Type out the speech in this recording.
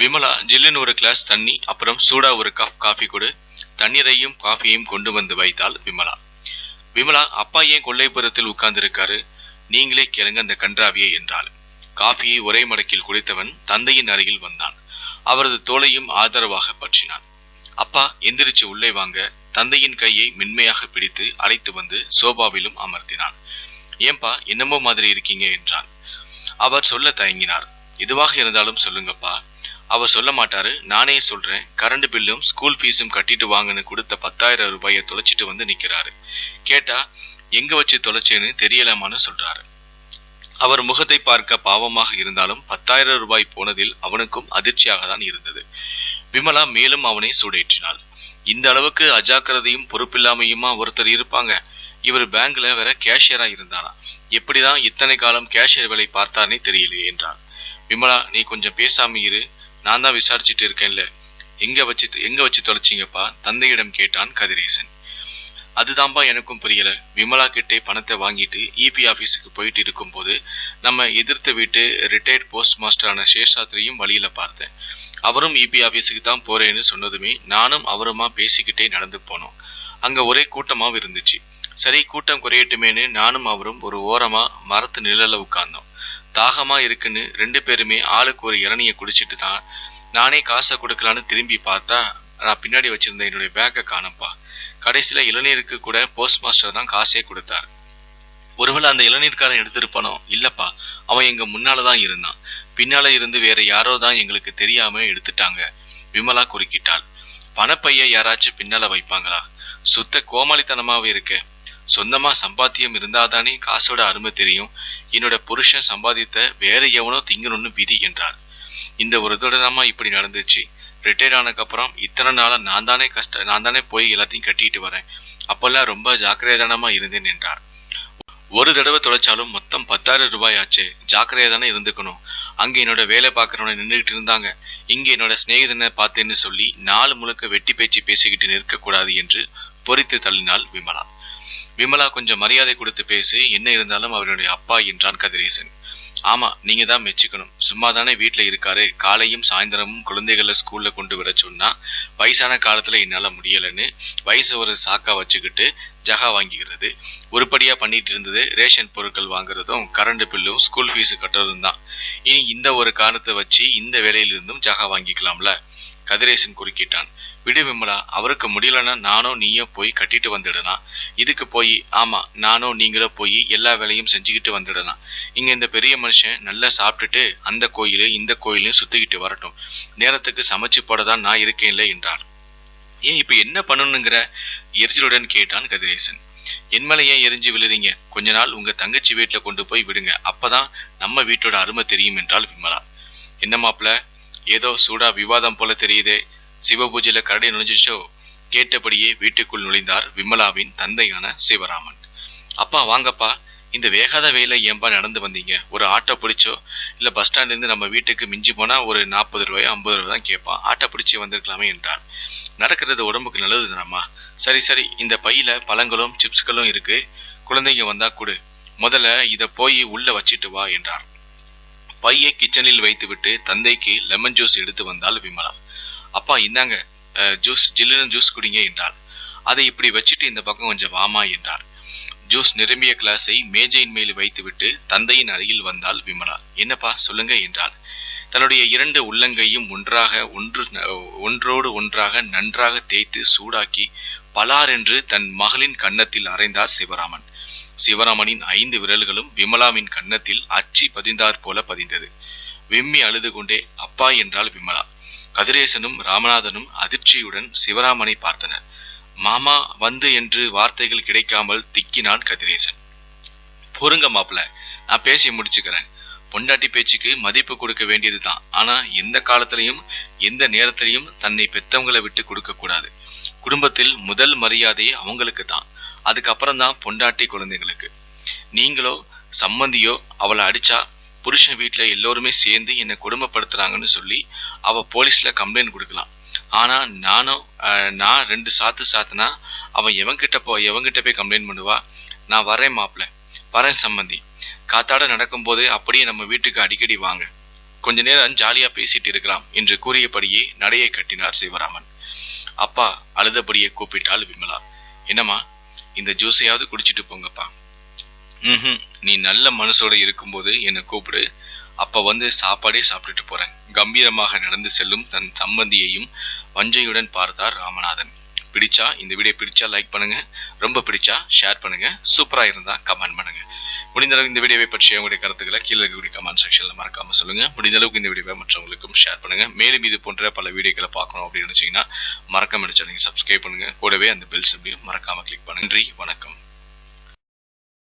விமலா ஜில்லுன்னு ஒரு கிளாஸ் தண்ணி அப்புறம் சூடா ஒரு கப் காஃபி கொடு. தண்ணீரையும் காஃபியையும் கொண்டு வந்து வைத்தாள் விமலா. விமலா அப்பா ஏன் கொல்லைப்புறத்தில் உட்கார்ந்திருக்காரு? நீங்களே கேளுங்க அந்த கன்றாவியை என்றாள். காஃபியை ஒரே மடக்கில் குடித்தவன் தந்தையின் அருகில் வந்தான். அவரது தோளையும் ஆதரவாக பற்றினான். அப்பா எந்திரிச்சு உள்ளே வாங்க. தந்தையின் கையை மென்மையாக பிடித்து அழைத்து வந்து சோபாவிலும் அமர்த்தினான். ஏன்பா என்னமோ மாதிரி இருக்கீங்க என்றான். அவர் சொல்ல தயங்கினார். எதுவாக இருந்தாலும் சொல்லுங்கப்பா. அவர் சொல்ல மாட்டாரு நானே சொல்றேன். கரண்ட் பில்லும் ஸ்கூல் ஃபீஸும் கட்டிட்டு வாங்கன்னு கொடுத்த பத்தாயிரம் ரூபாயை தொலைச்சிட்டு வந்து நிக்கிறாரு. கேட்டா எங்க வச்சு தொலைச்சேன்னு தெரியலாமான்னு சொல்றாரு. அவர் முகத்தை பார்க்க பாவமாக இருந்தாலும் பத்தாயிரம் ரூபாய் போனதில் அவனுக்கும் அதிர்ச்சியாக தான் இருந்தது. விமலா மேலும் அவனை சூடேற்றினாள். இந்த அளவுக்கு அஜாக்கிரதையும் பொறுப்பில்லாமையுமா ஒருத்தர் இருப்பாங்க? இவர் பேங்க்ல வேற கேஷியரா இருந்தாரா எப்படிதான் இத்தனை காலம் கேஷியர் வேலை பார்த்தார்னே தெரியலையே என்றான். விமலா நீ கொஞ்சம் பேசாம இரு. நான் தான் விசாரிச்சுட்டு இருக்கேன்ல. எங்க வச்சு எங்க வச்சு தொலைச்சிங்கப்பா? தந்தையிடம் கேட்டான் கதிரேசன். அதுதான்பா எனக்கும் புரியல. விமலா கிட்டே பணத்தை வாங்கிட்டு இபி ஆபீஸுக்கு போயிட்டு இருக்கும்போது நம்ம எதிர்த்த வீட்டு ரிட்டையர்ட் போஸ்ட் மாஸ்டரான சேஷாத்ரியும் வழியில பார்த்தேன். அவரும் இபி ஆபீஸுக்கு தான் போறேன்னு சொன்னதுமே நானும் அவருமா பேசிக்கிட்டே நடந்து போனோம். அங்க ஒரே கூட்டமாவும் இருந்துச்சு. சரி கூட்டம் குறையட்டுமேன்னு நானும் அவரும் ஒரு ஓரமா மரத்து நிழலில் உட்கார்ந்தோம். தாகமாக இருக்குன்னு ரெண்டு பேருமே ஆளுக்கு ஒரு இளநியை குடிச்சிட்டு தான் நானே காசை கொடுக்கலான்னு திரும்பி பார்த்தா நான் பின்னாடி வச்சுருந்த என்னுடைய பேக்கை காணப்பா கடைசியில் இளநீருக்கு கூட போஸ்ட் மாஸ்டர் தான் காசே கொடுத்தார். ஒருவேளை அந்த இளநீர்காரன் எடுத்திருப்பானோ? இல்லைப்பா அவன் எங்கள் முன்னால் தான் இருந்தான். பின்னால் இருந்து வேற யாரோ தான் எங்களுக்கு தெரியாம எடுத்துட்டாங்க விமலா குறுக்கிட்டாள். பணப்பைய யாராச்சும் பின்னால் வைப்பாங்களா? சுத்த கோமாளித்தனமாகவே இருக்கேன் சொந்தமாக சம்பாத்தியம் இருந்தாதானே காசோட அருமை தெரியும். என்னோட புருஷன் சம்பாதித்த வேற எவனோ திங்கணும்னு விதி என்றார். இந்த ஒரு தடவை இப்படி நடந்துச்சு. ரிட்டையர் ஆனதுக்கப்புறம் இத்தனை நாளாக நான் தானே கஷ்ட நான் தானே போய் எல்லாத்தையும் கட்டிட்டு வரேன். அப்போல்லாம் ரொம்ப ஜாக்கிரதானமாக இருந்தேன் என்றார். ஒரு தடவை தொலைச்சாலும் மொத்தம் பத்தாயிரம் ரூபாய் ஆச்சு. ஜாக்கிரதையாக தானே இருந்துக்கணும். அங்கே என்னோட வேலை பார்க்குறவனை நின்றுக்கிட்டு இருந்தாங்க. இங்கே என்னோட சிநேகிதனை பார்த்தேன்னு சொல்லி நாலு முழுக்க வெட்டி பேச்சு பேசிக்கிட்டு நிற்கக்கூடாது என்று பொறித்து தள்ளினாள் விமலா. விமலா கொஞ்சம் மரியாதை கொடுத்து பேசி என்ன இருந்தாலும் அவருடைய அப்பா என்றான் கதிரேசன். ஆமா நீங்க தான் மெச்சுக்கணும். சும்மா தானே வீட்டில் இருக்காரு. காலையும் சாயந்தரமும் குழந்தைகளை ஸ்கூல்ல கொண்டு வர சொன்னா வயசான காலத்துல என்னால முடியலன்னு வயசு ஒரு சாக்கா வச்சுக்கிட்டு ஜகா வாங்கிக்கிறது உருப்படியா பண்ணிட்டு இருந்தது ரேஷன் பொருட்கள் வாங்குறதும் கரண்ட் பில்லும் ஸ்கூல் ஃபீஸு கட்டுறதும் தான். இனி இந்த ஒரு காரணத்தை வச்சு இந்த வேலையிலிருந்தும் ஜகா வாங்கிக்கலாம்ல? கதிரேசன் குறுக்கிட்டான். விடு விமலா அவருக்கு முடியலன்னா நானோ நீயோ போய் கட்டிட்டு வந்துடலாம். இதுக்கு போய் ஆமா நானோ நீங்களோ போய் எல்லா வேலையும் செஞ்சுக்கிட்டு வந்துடலாம். இங்க இந்த பெரிய மனுஷன் நல்லா சாப்பிட்டுட்டு அந்த கோயிலு இந்த கோயிலையும் சுத்திக்கிட்டு வரட்டும். நேரத்துக்கு சமைச்சு போடதான் நான் இருக்கேன்ல என்றார். ஏன் இப்ப என்ன பண்ணணுங்கிற எரிச்சலுடன் கேட்டான் கதிரேசன். என் மேல ஏன் எரிஞ்சு விழுறீங்க? கொஞ்ச நாள் உங்க தங்கச்சி வீட்டுல கொண்டு போய் விடுங்க. அப்பதான் நம்ம வீட்டோட அருமை தெரியும் என்றால் விமலா. என்ன மாப்பிள்ள? ஏதோ சூடா விவாதம் போல தெரியுதே. சிவபூஜையில கரடி நுழைஞ்சிச்சோ? கேட்டபடியே வீட்டுக்குள் நுழைந்தார் விமலாவின் தந்தையான சிவராமன். அப்பா வாங்கப்பா. இந்த வேகாத வேலை ஏன்பா நடந்து வந்தீங்க? ஒரு ஆட்டோ பிடிச்சோ? இல்ல பஸ் ஸ்டாண்ட்ல இருந்து நம்ம வீட்டுக்கு மிஞ்சி போனா ஒரு நாற்பது ரூபாயோ ஐம்பது ரூபாய் தான் கேட்பான். ஆட்டோ பிடிச்சி வந்திருக்கலாமே என்றார். நடக்கிறது உடம்புக்கு நல்லது தானம்மா சரி சரி. இந்த பையில பழங்களும் சிப்ஸ்களும் இருக்கு. குழந்தைங்க வந்தா கொடு. முதல்ல இத போய் உள்ள வச்சிட்டு வா என்றார். பையை கிச்சனில் வைத்துவிட்டு தந்தைக்கு லெமன் ஜூஸ் எடுத்து வந்தாள் விமலா. அப்பா இந்தாங்க ஜூஸ் ஜில்லுன்னு ஜூஸ் குடிங்க என்றார் அதை இப்படி வச்சுட்டு இந்த பக்கம் கொஞ்சம் வாமா என்றார் ஜூஸ் நிரம்பிய கிளாஸை மேஜையின் மேல் வைத்துவிட்டு தந்தையின் அருகில் வந்தாள் விமலா. என்னப்பா சொல்லுங்க என்றாள். தன்னுடைய இரண்டு உள்ளங்கையும் ஒன்றாக ஒன்று ஒன்றோடு ஒன்றாக நன்றாக தேய்த்து சூடாக்கி பலார் என்று தன் மகளின் கன்னத்தில் அறைந்தார் சிவராமன். சிவராமனின் ஐந்து விரல்களும் விமலாவின் கன்னத்தில் அச்சி பதிந்தாற் போல பதிந்தது. விம்மி அழுது கொண்டே அப்பா என்றாள் விமலா. கதிரேசனும் ராமநாதனும் அதிர்ச்சியுடன் சிவராமனை பார்த்தனர். மாமா வந்து என்று வார்த்தைகள் கிடைக்காமல் திக்கினான் கதிரேசன். பொறுங்க மாப்பிள்ள நான் பேசி முடிச்சுக்கிறேன். பொண்டாட்டி பேச்சுக்கு மதிப்பு கொடுக்க வேண்டியதுதான். ஆனா எந்த காலத்திலையும் எந்த நேரத்திலையும் தன்னை பெத்தவங்களை விட்டு கொடுக்க கூடாது. குடும்பத்தில் முதல் மரியாதை அவங்களுக்கு தான் அதுக்கப்புறம் தான் பொண்டாட்டி குழந்தைங்களுக்கு நீங்களோ சம்மந்தியோ அவளை அடிச்சா புருஷன் வீட்டுல எல்லோருமே சேர்ந்து என்னை கொடுமைப்படுத்துறாங்கன்னு சொல்லி அவள் போலீஸில் கம்ப்ளைண்ட் கொடுக்கலாம். ஆனால் நானும் நான் ரெண்டு சாத்து சாத்துனா அவன் எவன்கிட்ட போ எவன்கிட்ட போய் கம்ப்ளைண்ட் பண்ணுவா? நான் வரேன் மாப்பிள. வரேன் சம்மந்தி காத்தாட நடக்கும்போது அப்படியே நம்ம வீட்டுக்கு அடிக்கடி வாங்க. கொஞ்ச நேரம் ஜாலியாக பேசிட்டு இருக்கலாம் என்று கூறியபடியே நடையை கட்டினார் சிவராமன். அப்பா அழுதபடியே கூப்பிட்டாள் விமலா. என்னம்மா இந்த ஜூஸையாவது குடிச்சிட்டு போங்கப்பா. ம் நீ நல்ல மனசோட இருக்கும்போது என்னை கூப்பிடு. அப்ப வந்து சாப்பாடே சாப்பிட்டுட்டு போறேன். கம்பீரமாக நடந்து செல்லும் தன் சம்பந்தியையும் வஞ்சையுடன் பார்த்தார் ராமநாதன். பிடிச்சா இந்த வீடியோ பிடிச்சா லைக் பண்ணுங்க. ரொம்ப பிடிச்சா ஷேர் பண்ணுங்க. சூப்பரா இருந்தா கமெண்ட் பண்ணுங்க. முடிந்த அளவுக்கு இந்த வீடியோவை பற்றிய உங்களுடைய கருத்துக்களை கீழே இருக்கக்கூடிய கமெண்ட் செக்ஷன்ல மறக்காம சொல்லுங்க. முடிந்த அளவுக்கு இந்த வீடியோவை மற்றவங்களுக்கும் ஷேர் பண்ணுங்க. மேலும் இது போன்ற பல வீடியோக்களை பார்க்கணும் அப்படின்னு நினைச்சீங்கன்னா மறக்காம சேனலை சப்ஸ்கிரைப் பண்ணுங்க. கூடவே அந்த பெல் சிப்லையும் மறக்காம கிளிக் பண்ணுங்க. நன்றி. வணக்கம்.